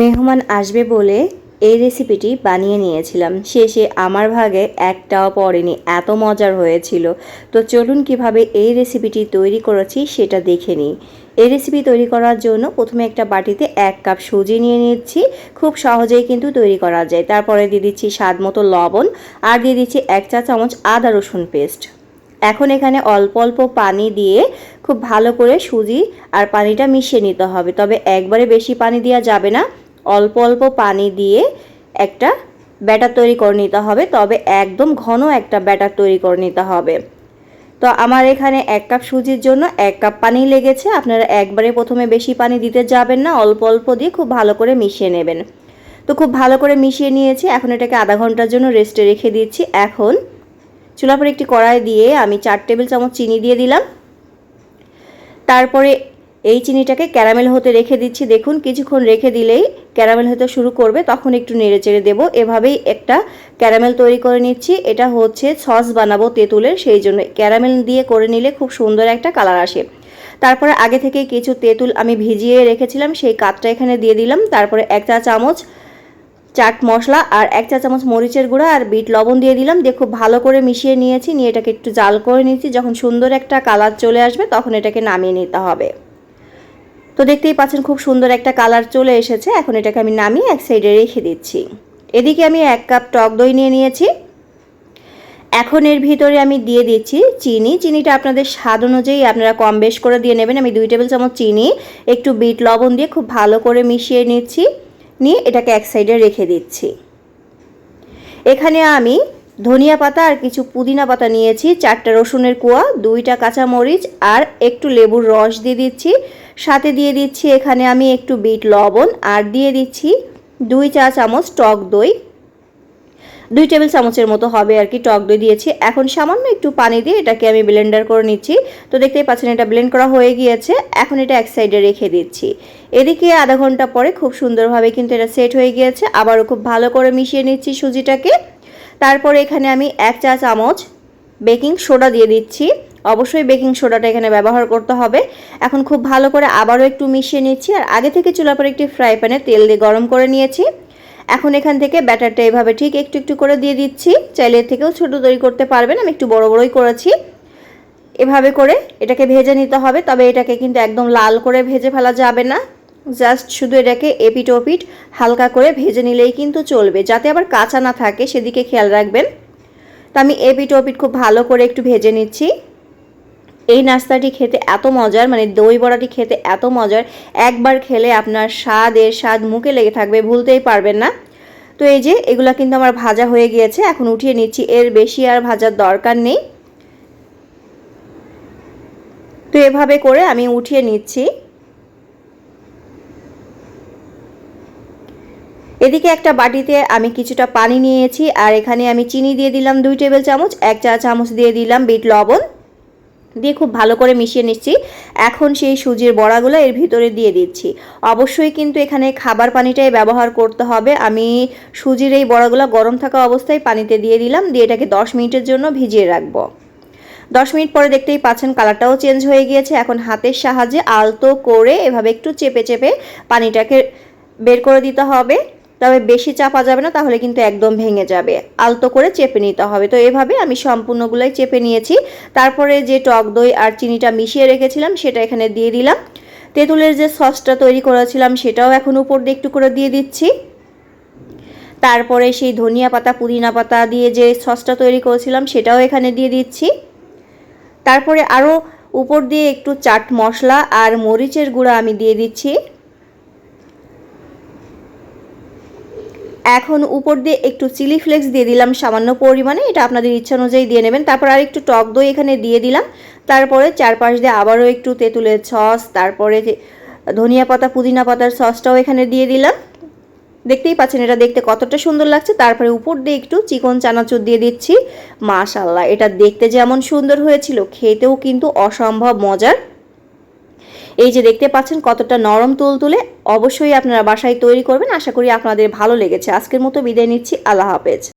মেহমান আসবে বলে এই রেসিপিটি বানিয়ে নিয়েছিলাম। শেষে আমার ভাগে একটাও পড়েনি, এত মজার হয়েছিল। তো চলুন কীভাবে এই রেসিপিটি তৈরি করেছি সেটা দেখে নিই। এই রেসিপি তৈরি করার জন্য প্রথমে একটা বাটিতে এক কাপ সুজি নিয়ে নিচ্ছি। খুব সহজেই কিন্তু তৈরি করা যায়। তারপরে দিয়ে দিচ্ছি স্বাদ মতো লবণ আর দিয়ে দিচ্ছি এক চা চামচ আদা রসুন পেস্ট। এখন এখানে অল্প অল্প পানি দিয়ে খুব ভালো করে সুজি আর পানিটা মিশিয়ে নিতে হবে। তবে একবারে বেশি পানি দেওয়া যাবে না। অল্প অল্প পানি দিয়ে একটা ব্যাটার তৈরি করে নিতে হবে। তবে একদম ঘন একটা ব্যাটার তৈরি করে নিতে হবে। তো আমার এখানে এক কাপ সুজির জন্য এক কাপ পানি লেগেছে। আপনারা একবারে প্রথমে বেশি পানি দিতে যাবেন না, অল্প অল্প দিয়ে খুব ভালো করে মিশিয়ে নেবেন। তো খুব ভালো করে মিশিয়ে নিয়েছি। এখন এটাকে আধা ঘণ্টার জন্য রেস্টে রেখে দিচ্ছি। এখন চুলার একটি কড়াই দিয়ে আমি চার টেবিল চামচ চিনি দিয়ে দিলাম। তারপরে এই চিনিটাকে ক্যারামেল হতে রেখে দিচ্ছি। দেখুন, কিছুক্ষণ রেখে দিলেই ক্যারামেল হতে শুরু করবে। তখন একটু নেড়ে চেড়ে দেবো। এভাবেই একটা ক্যারামেল তৈরি করে নিচ্ছি। এটা হচ্ছে সস বানাবো তেঁতুলের, সেই জন্য ক্যারামেল দিয়ে করে নিলে খুব সুন্দর একটা কালার আসে। তারপরে আগে থেকে কিছু তেঁতুল আমি ভিজিয়ে রেখেছিলাম, সেই কাতটা এখানে দিয়ে দিলাম। তারপরে এক চা চামচ চাট মশলা আর এক চা চামচ মরিচের গুঁড়া আর বিট লবণ দিয়ে দিলাম। দিয়ে খুব ভালো করে মিশিয়ে নিয়েছি, নিয়ে এটাকে একটু জাল করে নিচ্ছি। যখন সুন্দর একটা কালার চলে আসবে, তখন এটাকে নামিয়ে নিতে হবে। তো দেখতেই পাচ্ছেন খুব সুন্দর একটা কালার চলে এসেছে। এখন এটাকে আমি নামিয়ে এক সাইডে রেখে দিচ্ছি। এদিকে আমি এক কাপ টক দই নিয়ে নিয়েছি। এখন এর ভিতরে আমি দিয়ে দিচ্ছি চিনি। চিনিটা আপনাদের স্বাদ অনুযায়ী আপনারা কম বেশ করে দিয়ে নেবেন। আমি দুই টেবিল চামচ চিনি, একটু বিট লবণ দিয়ে খুব ভালো করে মিশিয়ে নিচ্ছি। নিয়ে এটাকে এক সাইডে রেখে দিচ্ছি। এখানে আমি ধনিয়া পাতা আর কিছু পুদিনা পাতা নিয়েছি, চারটা রসুনের কুয়া, দুইটা কাঁচা মরিচ আর একটু লেবুর রস দিয়ে দিচ্ছি। সাথে দিয়ে দিচ্ছি এখানে আমি একটু বিট লবণ আর দিয়ে দিচ্ছি দুই চা চামচ টক দই। দুই টেবিল চামচের মতো হবে আর কি টক দই দিয়েছি। এখন সামান্য একটু পানি দিয়ে এটাকে আমি ব্লেন্ডার করে নিচ্ছি। তো দেখতেই পাচ্ছেন এটা ব্লেন্ড করা হয়ে গিয়েছে। এখন এটা এক সাইডে রেখে দিচ্ছি। এদিকে আধা ঘণ্টা পরে খুব সুন্দরভাবে কিন্তু এটা সেট হয়ে গিয়েছে। আবারও খুব ভালো করে মিশিয়ে নিচ্ছি সুজিটাকে। তারপরে এখানে আমি এক চা চামচ বেকিং সোডা দিয়ে দিচ্ছি। অবশ্যই বেকিং সোডাটা এখানে ব্যবহার করতে হবে। এখন খুব ভালো করে আবারও একটু মিশিয়ে নিচ্ছি আর আগে থেকে চুলা পরে একটি ফ্রাই প্যানে তেল দিয়ে গরম করে নিয়েছি। এখন এখান থেকে ব্যাটারটা এভাবে ঠিক একটু একটু করে দিয়ে দিচ্ছি। চাইলে এর থেকেও ছোটো তৈরি করতে পারবেন। আমি একটু বড় বড়ই করেছি। এভাবে করে এটাকে ভেজে নিতে হবে। তবে এটাকে কিন্তু একদম লাল করে ভেজে ফেলা যাবে না। জাস্ট শুধু এটাকে এপিট ওপিট হালকা করে ভেজে নিলেই কিন্তু চলবে। যাতে আবার কাঁচা না থাকে, সেদিকে খেয়াল রাখবেন। তো আমি এপিট ওপিট খুব ভালো করে একটু ভেজে নিচ্ছি। এই নাস্তাটি খেতে এত মজার মানে দই বড়াটি খেতে এত মজার, একবার খেলে আপনার স্বাদ এর স্বাদ মুখে লেগে থাকবে, ভুলতেই পারবেন না। তো এই যে, এগুলা কিন্তু আমার ভাজা হয়ে গিয়েছে, এখন উঠিয়ে নিচ্ছি। এর বেশি আর ভাজার দরকার নেই। তো এভাবে করে আমি উঠিয়ে নিচ্ছি। এদিকে একটা বাটিতে আমি কিছুটা পানি নিয়েছি, আর এখানে আমি চিনি দিয়ে দিলাম দুই টেবিল চামচ, এক চা চামচ দিয়ে দিলাম বিট লবণ। দিয়ে খুব ভালো করে মিশিয়ে নিচ্ছি। এখন সেই সুজির বড়াগুলো এর ভিতরে দিয়ে দিচ্ছি। অবশ্যই কিন্তু এখানে খাবার পানিটাই ব্যবহার করতে হবে। আমি সুজির এই বড়াগুলো গরম থাকা অবস্থায় পানিতে দিয়ে দিলাম, দিয়ে এটাকে দশ মিনিটের জন্য ভিজিয়ে রাখব। দশ মিনিট পরে দেখতেই পাচ্ছেন কালারটাও চেঞ্জ হয়ে গিয়েছে। এখন হাতের সাহায্যে আলতো করে এভাবে একটু চেপে চেপে পানিটাকে বের করে দিতে হবে। তবে বেশি চাপা যাবে না, তাহলে কিন্তু একদম ভেঙে যাবে। আলতো করে চেপে নিতে হবে। তো এভাবে আমি সম্পূর্ণগুলোই চেপে নিয়েছি। তারপরে যে টক দই আর চিনিটা মিশিয়ে রেখেছিলাম, সেটা এখানে দিয়ে দিলাম। তেঁতুলের যে সসটা তৈরি করেছিলাম, সেটাও এখন উপর দিয়ে একটু করে দিয়ে দিচ্ছি। তারপরে সেই ধনিয়া পাতা, পুদিনা পাতা দিয়ে যে সসটা তৈরি করেছিলাম, সেটাও এখানে দিয়ে দিচ্ছি। তারপরে আরও উপর দিয়ে একটু চাট মশলা আর মরিচের গুঁড়া আমি দিয়ে দিচ্ছি। এখন উপর দিয়ে একটু চিলি ফ্লেক্স দিয়ে দিলাম সামান্য পরিমাণে, এটা আপনাদের ইচ্ছা অনুযায়ী দিয়ে নেবেন। তারপর আর একটু টক দই এখানে দিয়ে দিলাম। তারপরে চারপাশ দিয়ে আবারও একটু তেঁতুলের সস, তারপরে ধনিয়া পাতা, পুদিনা পাতার সসটাও এখানে দিয়ে দিলাম। দেখতেই পাচ্ছেন এটা দেখতে কতটা সুন্দর লাগছে। তারপরে উপর দিয়ে একটু চিকন চানাচুর দিয়ে দিচ্ছি। মাশাল্লাহ এটা দেখতে যেমন সুন্দর হয়েছিল, খেতেও কিন্তু অসম্ভব মজার। এই যে দেখতে পাচ্ছেন কতটা নরম তুল তুলে অবশ্যই আপনারা বাসায় তৈরি করবেন। আশা করি আপনাদের ভালো লেগেছে। আজকের মতো বিদায় নিচ্ছি। আল্লাহ হাফেজ।